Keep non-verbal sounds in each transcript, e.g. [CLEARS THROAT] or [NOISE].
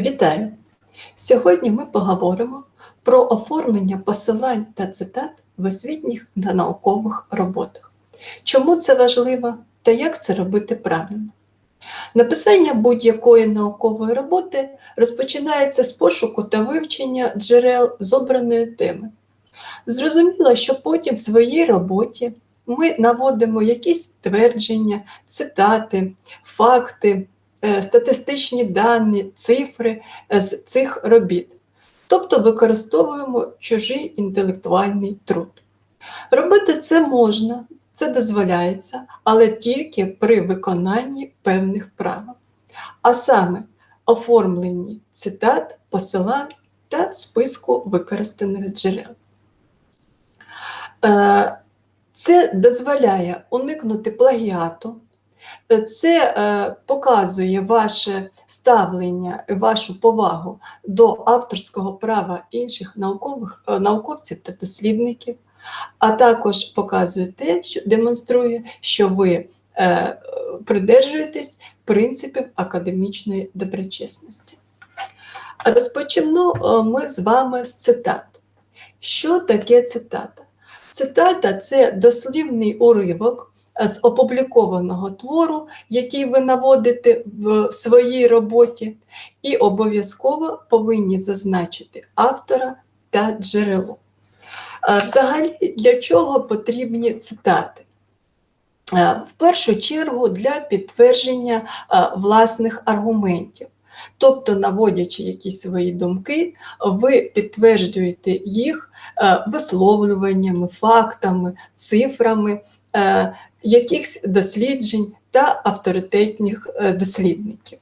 Вітаю! Сьогодні ми поговоримо про оформлення посилань та цитат в освітніх та наукових роботах. Чому це важливо та як це робити правильно? Написання будь-якої наукової роботи розпочинається з пошуку та вивчення джерел з обраної теми. Зрозуміло, що потім в своїй роботі ми наводимо якісь твердження, цитати, факти, статистичні дані, цифри е, з цих робіт, тобто використовуємо чужий інтелектуальний труд. Робити це можна, це дозволяється, але тільки при виконанні певних правил, а саме оформленні цитат, посилань та списку використаних джерел. Е, Це дозволяє уникнути плагіату, е, це е, показує ваше ставлення, вашу повагу до авторського права інших наукових, е, науковців та дослідників, а також показує те, що демонструє, що ви е, придержуєтесь принципів академічної доброчесності. Розпочнемо ми з вами з цитат. Що таке цитата? Цитата це дослівний уривок з опублікованого твору, який ви наводите в своїй роботі, і обов'язково повинні зазначити автора та джерело. Е, Взагалі, для чого потрібні цитати? Е, В першу чергу для підтвердження е, власних аргументів. Тобто, наводячи якісь свої думки, ви підтверджуєте їх е, висловлюваннями, фактами, цифрами е, якихось досліджень та авторитетних е, дослідників.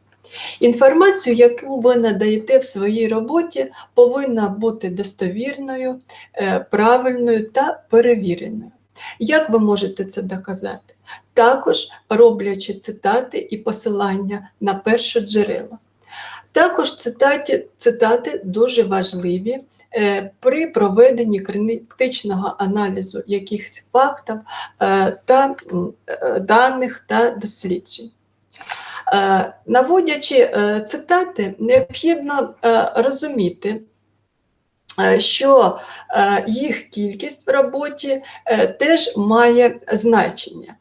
Інформацію, яку ви надаєте в своїй роботі, повинна бути достовірною, е, правильною та перевіреною. Як ви можете це доказати? Також роблячи цитати і посилання на першоджерела. Також цитаті, цитати дуже важливі е, при проведенні критичного аналізу якихось фактів е, та е, даних та досліджень. Наводячи цитати, необхідно розуміти, що їх кількість в роботі теж має значення.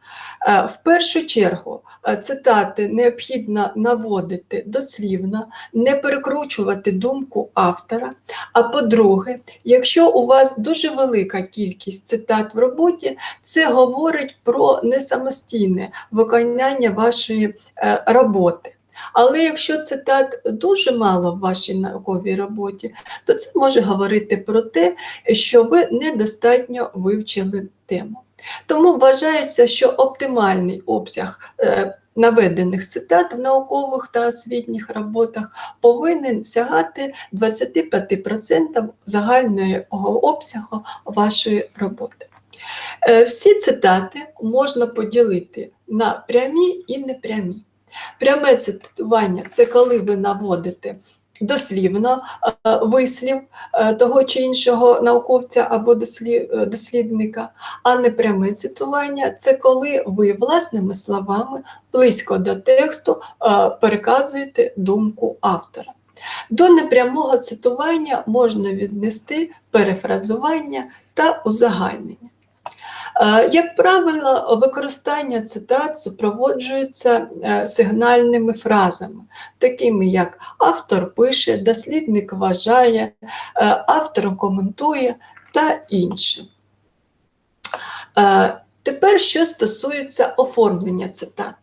В першу чергу цитати необхідно наводити дослівно, не перекручувати думку автора. А по-друге, якщо у вас дуже велика кількість цитат в роботі, це говорить про несамостійне виконання вашої е, роботи. Але якщо цитат дуже мало в вашій науковій роботі, то це може говорити про те, що ви недостатньо вивчили тему. Тому вважається, що оптимальний обсяг е, наведених цитат в наукових та освітніх роботах повинен сягати 25% загального обсягу вашої роботи. Е, Всі цитати можна поділити на прямі і непрямі. Пряме цитування це коли ви наводите дослівно е, вислів е, того чи іншого науковця або е, дослідника, а непряме цитування це коли ви власними словами близько до тексту переказуєте думку автора. До непрямого цитування можна віднести перефразування та узагальнення. Е, Як правило, використання цитат супроводжується е, сигнальними фразами, такими як автор пише, дослідник вважає, е, автор коментує та інше. Тепер, що стосується оформлення цитат.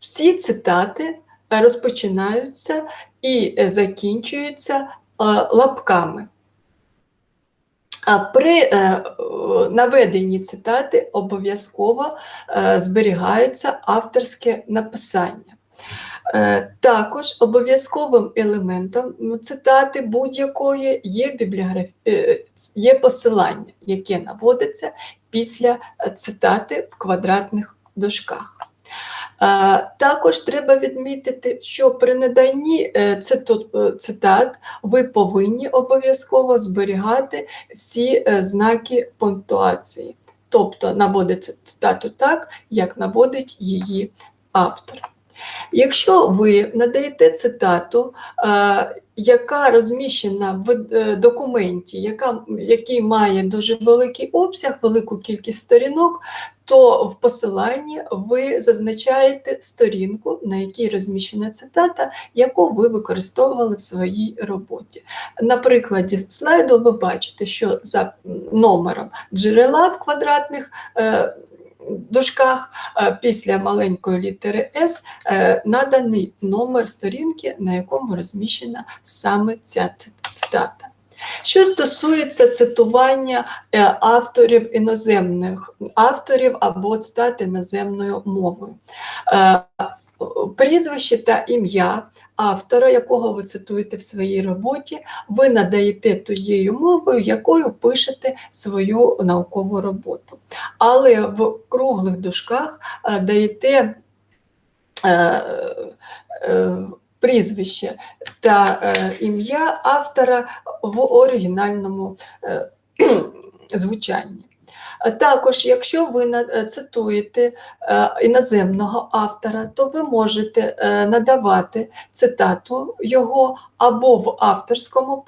Всі цитати розпочинаються і закінчуються лапками. А при е, наведенні цитати обов'язково е, зберігається авторське написання. Е, Також обов'язковим елементом цитати будь-якої є, бібліограф... е, є посилання, яке наводиться після цитати в квадратних дужках. Е, Також треба відмітити, що при наданні е, е, цитат ви повинні обов'язково зберігати всі знаки пунктуації, тобто наводити цитату так, як наводить її автор. Якщо ви надаєте цитату, яка розміщена в е, документі, яка, який має дуже великий обсяг, велику кількість сторінок, то в посиланні ви зазначаєте сторінку, на якій розміщена цитата, яку ви використовували в своїй роботі. На прикладі слайду ви бачите, що за номером джерела в квадратних е, дужках е, після маленької літери С е, наданий номер сторінки, на якому розміщена саме ця цитата. Що стосується цитування е, авторів іноземних авторів або цитати іноземною мовою. Прізвище та ім'я автора, якого ви цитуєте в своїй роботі, ви надаєте тією мовою, якою пишете свою наукову роботу. Але в круглих дужках е, даєте е, е, прізвище та ім'я автора в оригінальному [CLEARS THROAT] звучанні. А Також, якщо ви е, цитуєте е, іноземного автора, то ви можете е, надавати цитату його або в авторському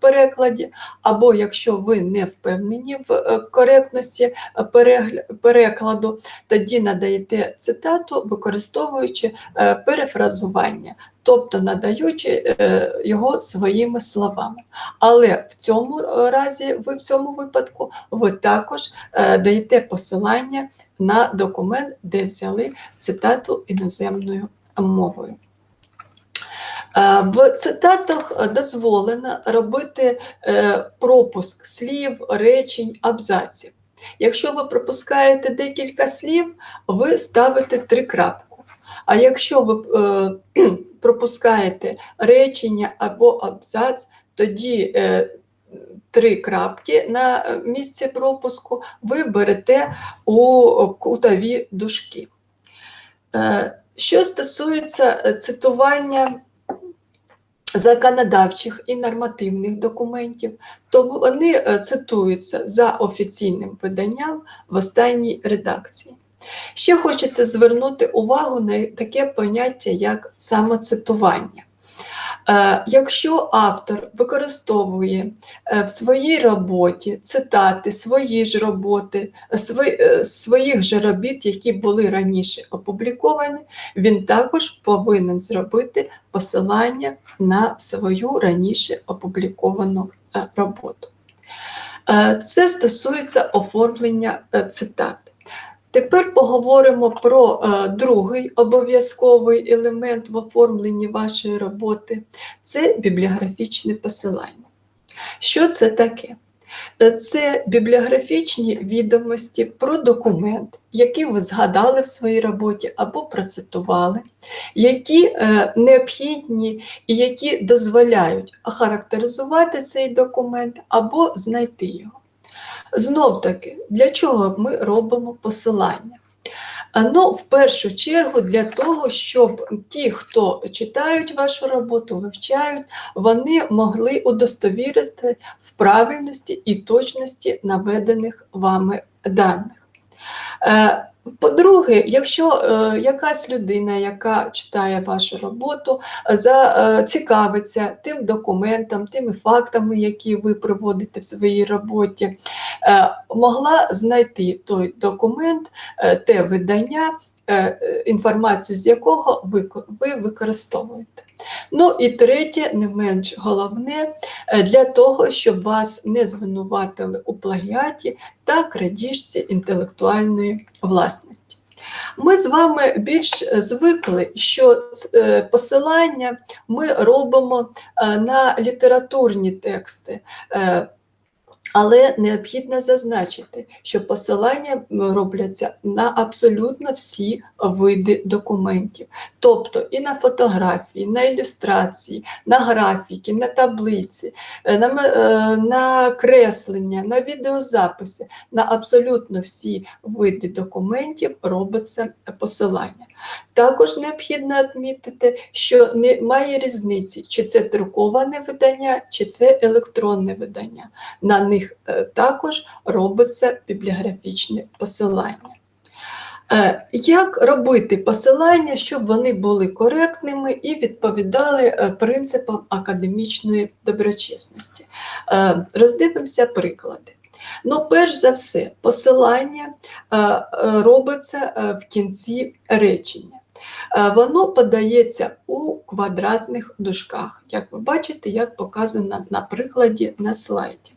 перекладі, або якщо ви не впевнені в е, коректності е, перекладу, тоді надаєте цитату, використовуючи е, перефразування, тобто надаючи е, його своїми словами. Але в цьому е, разі, ви в цьому випадку, ви також е, даєте посилання на документ, де взяли цитату іноземною мовою. В цитатах дозволено робити пропуск слів, речень, абзаців. Якщо ви пропускаєте декілька слів, ви ставите три крапку. А якщо ви е, [CLEARS THROAT] пропускаєте речення або абзац, тоді е, три крапки на е, місці пропуску ви берете у кутові дужки. Е, Що стосується е, цитування законодавчих і нормативних документів, то вони е, цитуються за офіційним виданням в останній редакції. Ще хочеться звернути увагу на таке поняття, як самоцитування. Е, Якщо автор використовує е, в своїй роботі цитати свої ж роботи, е, свої- своїх же робіт, які були раніше опубліковані, він також повинен зробити посилання на свою раніше опубліковану роботу. Це стосується оформлення цитат. Тепер поговоримо про е, другий обов'язковий елемент в оформленні вашої роботи це бібліографічне посилання. Що це таке? Е, Це бібліографічні відомості про документ, який ви згадали в своїй роботі або процитували, які е, необхідні і які дозволяють охарактеризувати цей документ або знайти його. Знов таки, для чого ми робимо посилання? Ну, в першу чергу для того, щоб ті, хто читають вашу роботу, вивчають, вони могли удостовірити в правильності і точності наведених вами даних. Е, По-друге, якщо е, якась людина, яка читає вашу роботу, зацікавиться тим документом, тими фактами, які ви приводите в своїй роботі, е, могла знайти той документ, е, те видання, е, інформацію з якого ви використовуєте. Ну і третє, не менш головне, е, для того, щоб вас не звинуватили у плагіаті та крадіжці інтелектуальної власності. Ми з вами більш звикли, що е, посилання ми робимо е, на літературні тексти. Але необхідно зазначити, що посилання робляться на абсолютно всі види документів, тобто і на фотографії, на ілюстрації, на графіки, на таблиці, е, на, е, на креслення, на відеозаписи, на абсолютно всі види документів робиться посилання. Також необхідно відмітити, що немає різниці, чи це друковане видання, чи це електронне видання. На них е, також робиться бібліографічне посилання. Е, Як робити посилання, щоб вони були коректними і відповідали е, принципам академічної доброчесності? Роздивимося приклади. Ну, перш за все, посилання е, е, робиться е, в кінці речення. Воно подається у квадратних дужках, як ви бачите, як показано на прикладі на слайді.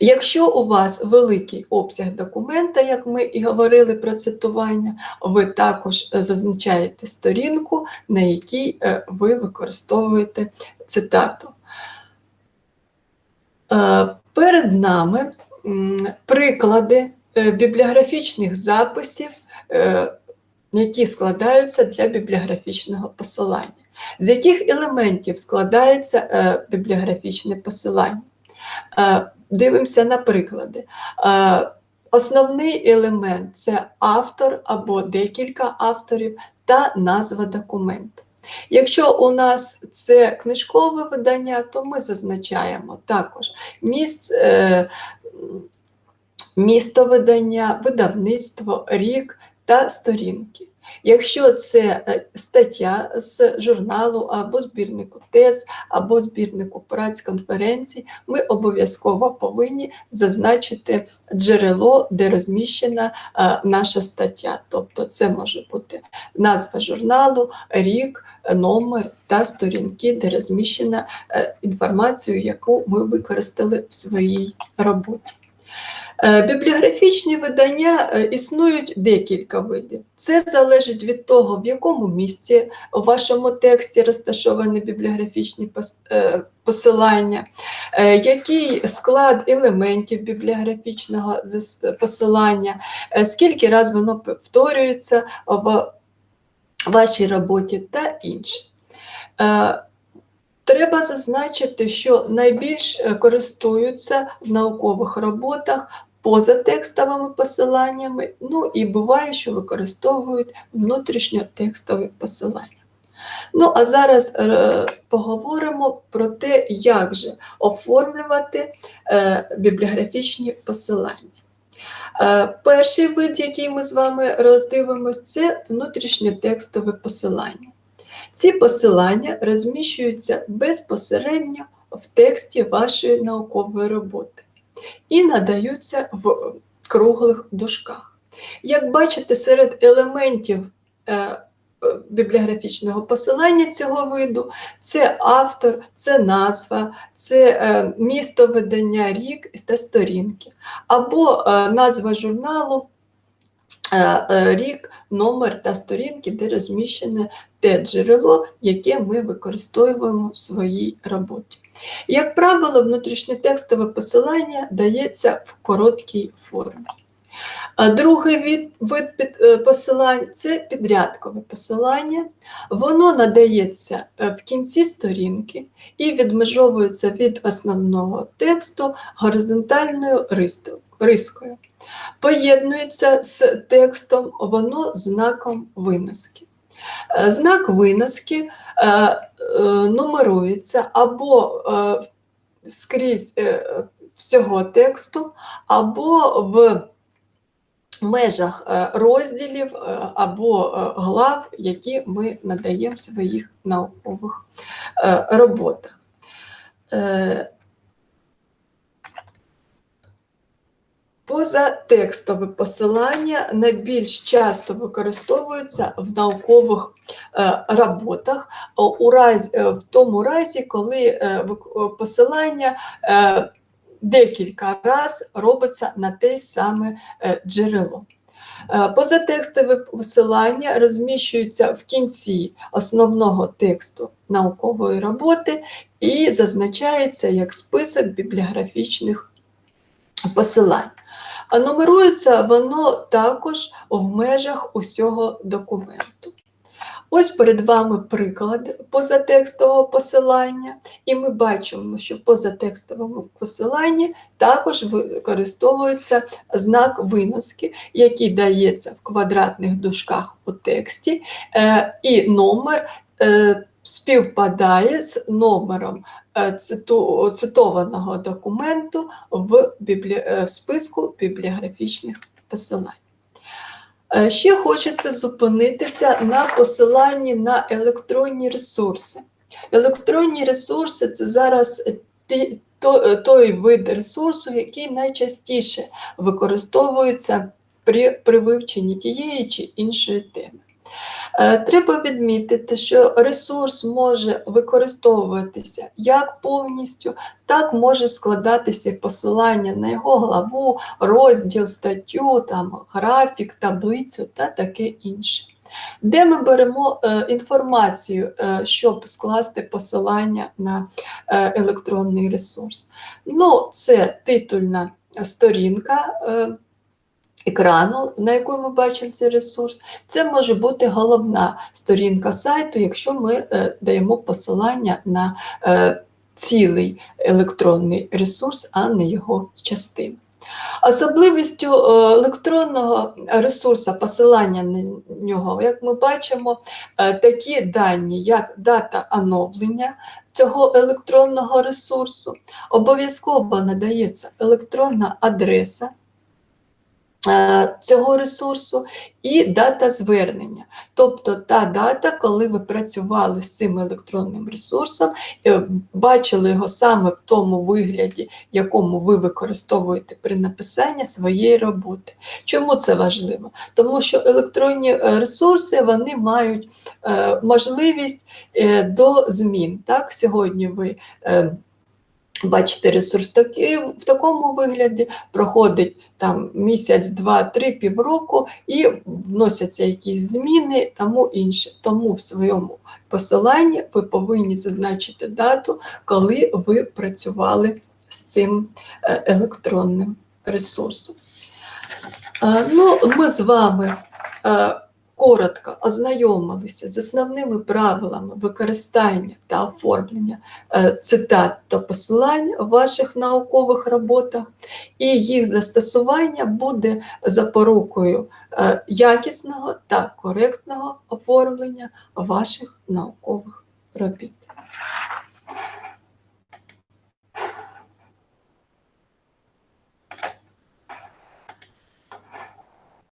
Якщо у вас великий обсяг документа, як ми і говорили про цитування, ви також зазначаєте сторінку, на якій ви використовуєте цитату. Перед нами приклади е, бібліографічних записів, е, які складаються для бібліографічного посилання. З яких елементів складається е, бібліографічне посилання? Дивимося на приклади. Основний елемент це автор або декілька авторів та назва документу. Якщо у нас це книжкове видання, то ми зазначаємо також місць, е, місто видання, видавництво, рік та сторінки. Якщо це е, стаття з журналу або збірнику тез, або збірнику праць конференцій, ми обов'язково повинні зазначити джерело, де розміщена е, наша стаття. Тобто це може бути назва журналу, рік, номер та сторінки, де розміщена е, інформацію, яку ми використали в своїй роботі. Е, Бібліографічні видання е, існують декілька видів. Це залежить від того, в якому місці у вашому тексті розташовані бібліографічні е, посилання, який склад елементів бібліографічного посилання, скільки раз воно повторюється в вашій роботі та інше. Треба зазначити, що найбільш користуються в наукових роботах позатекстовими посиланнями, ну і буває, що використовують внутрішньотекстові посилання. Ну, а зараз е, поговоримо про те, як же оформлювати е, бібліографічні посилання. Е, перший вид, який ми з вами роздивимось, це внутрішньотекстове посилання. Ці посилання розміщуються безпосередньо в тексті вашої наукової роботи і надаються в круглих дужках. Як бачите, серед елементів е, е, бібліографічного посилання цього виду це автор, це назва, це е, місто видання, рік та сторінки, або назва журналу, рік, номер та сторінки, де розміщене те джерело, яке ми використовуємо в своїй роботі. Як правило, внутрішньотекстове посилання дається в короткій формі. Другий вид е, посилань це підрядкове посилання. Воно надається е, в кінці сторінки і відмежовується від основного тексту горизонтальною ристо- рискою. Поєднується з текстом воно знаком виноски. Е, Знак виноски е, е, нумерується або скрізь всього тексту, або в межах розділів або глав, які ми надаємо в своїх наукових роботах. Позатекстове посилання найбільш часто використовується в наукових е, роботах у разі, е, в тому разі, коли е, е, посилання е, декілька разів робиться на те саме е, джерело. Е, Позатекстове посилання розміщується в кінці основного тексту наукової роботи і зазначається як список бібліографічних посилань. А нумерується воно також в межах усього документу. Ось перед вами приклад позатекстового посилання, і ми бачимо, що в позатекстовому посиланні також використовується знак виноски, який дається в квадратних дужках у тексті, е, і номер е, співпадає з номером е, цитованого документу в, біблі... е, в списку бібліографічних посилань. Е, Ще хочеться зупинитися на посиланні на електронні ресурси. Електронні ресурси це зараз ті- то- той вид ресурсу, який найчастіше використовується при, при вивченні тієї чи іншої теми. Е, Треба відмітити, що ресурс може використовуватися як повністю, так може складатися посилання на його главу, розділ, статтю, там, графік, таблицю та таке інше. Де ми беремо е, інформацію, е, щоб скласти посилання на е, електронний ресурс? Ну, це титульна сторінка. Е, Екрану, на яку ми бачимо цей ресурс, це може бути головна сторінка сайту, якщо ми е, даємо посилання на е, цілий електронний ресурс, а не його частину. Особливістю е, електронного ресурсу, посилання на нього, як ми бачимо, такі дані, як дата оновлення цього електронного ресурсу, обов'язково надається електронна адреса цього ресурсу і дата звернення, тобто та дата, коли ви працювали з цим електронним ресурсом, е, бачили його саме в тому вигляді, якому ви використовуєте при написанні своєї роботи. Чому це важливо? Тому що електронні е, ресурси вони мають е, можливість е, до змін. Так, сьогодні ви е, бачите ресурс такий, в такому вигляді, проходить там місяць, два, три, півроку, і вносяться якісь зміни, тому інше. Тому в своєму посиланні ви повинні зазначити дату, коли ви працювали з цим е, електронним ресурсом. Е, Ну, ми з вами е, коротко ознайомилися з основними правилами використання та оформлення е, цитат та посилань в ваших наукових роботах, і їх застосування буде запорукою е, якісного та коректного оформлення ваших наукових робіт.